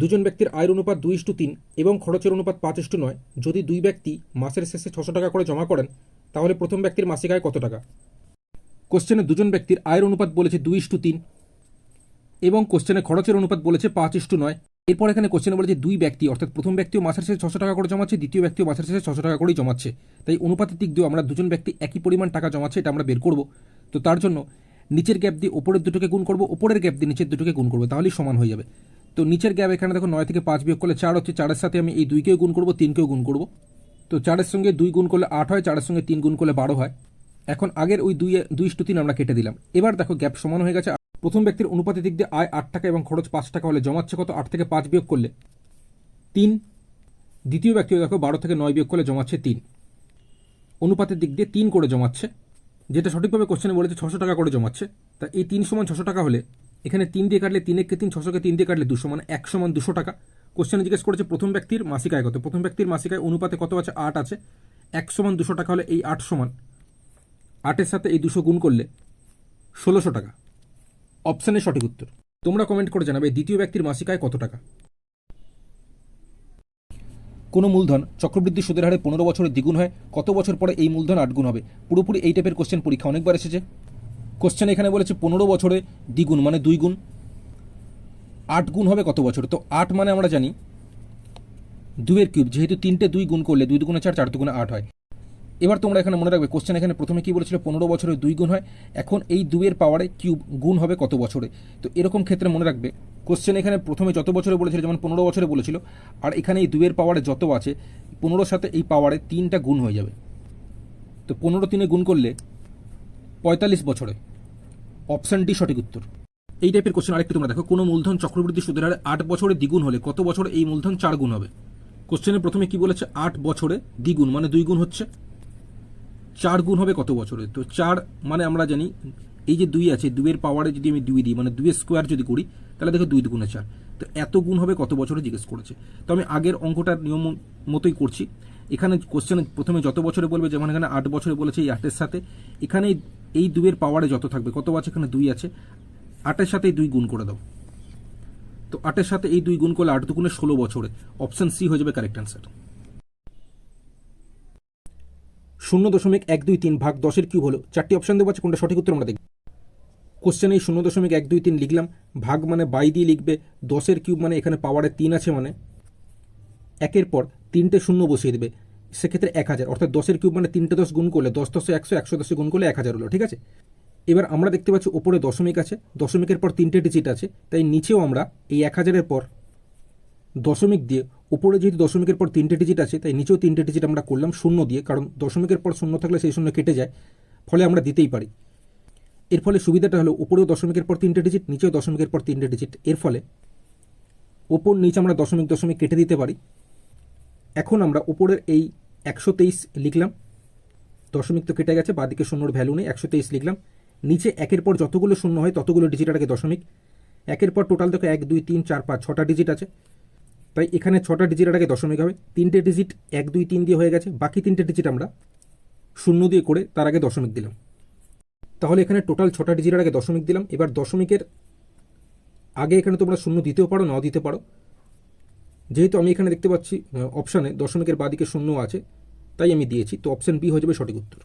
দুজন ব্যক্তির আয়ের অনুপাত দুই ইস্টু তিন এবং খরচের অনুপাত পাঁচ ইস্টু নয়। যদি দুই ব্যক্তি মাসের শেষে ছশো টাকা করে জমা করেন, তাহলে প্রথম ব্যক্তির মাসিক আয় কত টাকা? কোশ্চেনে দুজন ব্যক্তির আয়ের অনুপাত বলেছে দুই ইস্টু তিন এবং কোশ্চেনে খরচের অনুপাত বলেছে পাঁচ ইস্টু নয়। এরপর এখানে কোশ্চেনে বলেছে দুই ব্যক্তি, অর্থাৎ প্রথম ব্যক্তিও মাসের শেষে ছশো টাকা করে জমাচ্ছে, দ্বিতীয় ব্যক্তিও মাসের শেষে ছশো টাকা করেই জমাচ্ছে। তাই অনুপাতের দিক দিয়েও আমরা দুজন ব্যক্তি একই পরিমাণ টাকা জমাচ্ছে, এটা আমরা বের করব। তো তার জন্য নিচের গ্যাপ দিয়ে ওপরের দুটোকে গুণ করব, ওপরের গ্যাপ দিয়ে নিচের দুটোকে গুণ করব, তাহলেই সমান হয়ে যাবে। তো নিচের গ্যাপ এখানে দেখো নয় থেকে পাঁচ বিয়োগ করলে চার হচ্ছে চারের সাথে আমি এই দুইকেও গুণ করব, তিনকেও গুণ করব। তো চারের সঙ্গে দুই গুণ করলে আট হয়, চারের সঙ্গে তিন গুণ করলে বারো হয়। এখন আগের ওই দুই দুই ইস্টু তিন আমরা কেটে দিলাম। এবার দেখো গ্যাপ সমান হয়ে গেছে। প্রথম ব্যক্তির অনুপাতের দিক দিয়ে আয় আট টাকা এবং খরচ পাঁচ টাকা হলে জমাচ্ছে কত? আট থেকে পাঁচ বিয়োগ করলে তিন। দ্বিতীয় ব্যক্তিও দেখো বারো থেকে নয় বিয়োগ করলে জমাচ্ছে তিন। অনুপাতের দিক দিয়ে তিন করে জমাচ্ছে। যেটা সঠিকভাবে কোশ্চেনে বলেছে, ছশো টাকা করে জমাচ্ছে। তা এই তিন সমান ছশো টাকা হলে এখানে তিন দিয়ে কাটলে তিন একে তিন, ছশোকে তিন দিয়ে কাটলে দুশো মানে এক মান দুশো টাকা। কোশ্চেনে জিজ্ঞেস করেছে প্রথম ব্যক্তির মাসিক আয় কত? প্রথম ব্যক্তির মাসিক আয় অনুপাতে কত আছে? আট আছে। এক সমান দুশো টাকা হলে এই আট সমান আটের সাথে এই দুশো গুণ করলে ষোলোশো টাকা। অপশানের সঠিক উত্তর। তোমরা কমেন্ট করে জানাবে দ্বিতীয় ব্যক্তির মাসিক আয় কত টাকা? কোনো মূলধন চক্রবৃদ্ধি সুদের হারে পনেরো বছরে দ্বিগুণ হয়, কত বছর পরে এই মূলধন আট গুণ হবে? পুরোপুরি এই টাইপের কোশ্চেন পরীক্ষা অনেকবার এসেছে। কোশ্চেন এখানে বলেছে পনেরো বছরে দ্বিগুণ মানে দুই গুণ আট গুণ হবে কত বছরে? তো আট মানে আমরা জানি দুয়ের কিউব, যেহেতু তিনটে দুই গুণ করলে দুই দুগুণে চার চার দুগুণে আট হয়। এবার তোমরা এখানে মনে রাখবে কোশ্চেন এখানে প্রথমে কি বলেছিল? পনেরো বছরে দুই গুণ হয়। এখন এই দুয়ের পাওয়ারে কিউব গুণ হবে কত বছরে? তো এরকম ক্ষেত্রে মনে রাখবে কোশ্চেন এখানে প্রথমে যত বছরে বলেছিল, যেমন পনেরো বছরে বলেছিল, আর এখানে এই দুয়ের পাওয়ারে যত আছে, পনেরোর সাথে এই পাওয়ারে তিনটা গুণ হয়ে যাবে। তো পনেরো তিনে গুণ করলে পঁয়তাল্লিশ বছরে। অপশান ডি সঠিক উত্তর। এই টাইপের কোশ্চেন আরেকটু তোমরা দেখো। কোনো মূলধন চক্রবৃদ্ধি সুদের হারে আট বছরে দ্বিগুণ হলে কত বছরে এই মূলধন চার গুণ হবে? কোশ্চেনে প্রথমে কি বলেছে? আট বছরে দ্বিগুণ মানে দুই গুণ হচ্ছে। চার গুণ হবে কত বছরে? তো চার মানে আমরা জানি, এই যে দুই আছে, দুইয়ের পাওয়ারে যদি আমি দুই দিই মানে দুইয়ের স্কোয়ার যদি করি, তাহলে দেখো দুই দুগুণে চার। তো এত গুণ হবে কত বছরে জিজ্ঞেস করেছে। তো আমি আগের অঙ্কটার নিয়ম মতোই করছি। এখানে কোশ্চেন প্রথমে যত বছরে বলবে, যেমন এখানে আট বছরে বলেছে এই আটের সাথে এখানে এই দুইয়ের পাওয়ারে যত থাকবে, কত আছে এখানে? দুই আছে। আটের সাথে দুই গুণ করে দাও। তো আটের সাথে এই দুই গুণ করলে আট দুগুণে ষোলো বছরে। অপশান সি হয়ে যাবে কারেক্ট অ্যান্সার শূন্য দশমিক এক দুই তিন ভাগ দশের কিউব হলো। চারটি অপশান দেওয়া আছে, কোনটা সঠিক উত্তর আমরা দেখব। কোশ্চেনে এই শূন্য দশমিক এক দুই তিন লিখলাম। ভাগ মানে বাই দিয়ে লিখবে। দশের কিউব মানে এখানে পাওয়ারে তিন আছে মানে। একের পর তিনটে শূন্য বসিয়ে দেবে। সেক্ষেত্রে এক হাজার। অর্থাৎ দশের কিউব মানে তিনটে দশ গুণ করলে দশ দশে একশো একশো দশে গুণ করলে এক হাজার হলো, ঠিক আছে? এবার আমরা দেখতে পাচ্ছি ওপরে দশমিক আছে। দশমিকের পর তিনটে ডিজিট আছে। তাই নিচেও আমরা এই এক হাজারের পর দশমিক দিয়ে উপরে যেহেতু দশমিকের পর তিনটে ডিজিট আছে, তাই নিচেও তিনটে ডিজিট আমরা করলাম শূন্য দিয়ে, কারণ দশমিকের পর শূন্য থাকলে সেই শূন্য কেটে যায়। ফলে আমরা দিতেই পারি। এর ফলে সুবিধাটা হলো উপরেও দশমিকের পর তিনটে ডিজিট নিচেও দশমিকের পর তিনটে ডিজিট এর ফলে ওপর নিচে আমরা দশমিক দশমিক কেটে দিতে পারি। এখন আমরা ওপরের এই একশো তেইশ লিখলাম। দশমিক তো কেটে গেছে, বাদিকে শূন্যর ভ্যালু নেই, একশো তেইশ লিখলাম। নিচে একের পর যতগুলো শূন্য হয়, ততগুলো ডিজিট আগে দশমিক। একের পর টোটাল দেখো এক, দুই, তিন, চার, পাঁচ, ছটা ডিজিট আছে। তাই এখানে ছটা ডিজিটের আগে দশমিক হবে। তিনটে ডিজিট এক, দুই, তিন দিয়ে হয়ে গেছে। বাকি তিনটে ডিজিট আমরা শূন্য দিয়ে করে তার আগে দশমিক দিলাম। তাহলে এখানে টোটাল ছটা ডিজিটের আগে দশমিক দিলাম। এবার দশমিকের আগে এখানে তোমরা শূন্য দিতেও পারো, নাও দিতে পারো। যেহেতু আমি এখানে দেখতে পাচ্ছি অপশানে দশমিকের বাদিকে শূন্য আছে, তাই আমি দিয়েছি, তো অপশান বি হয়ে যাবে সঠিক উত্তর।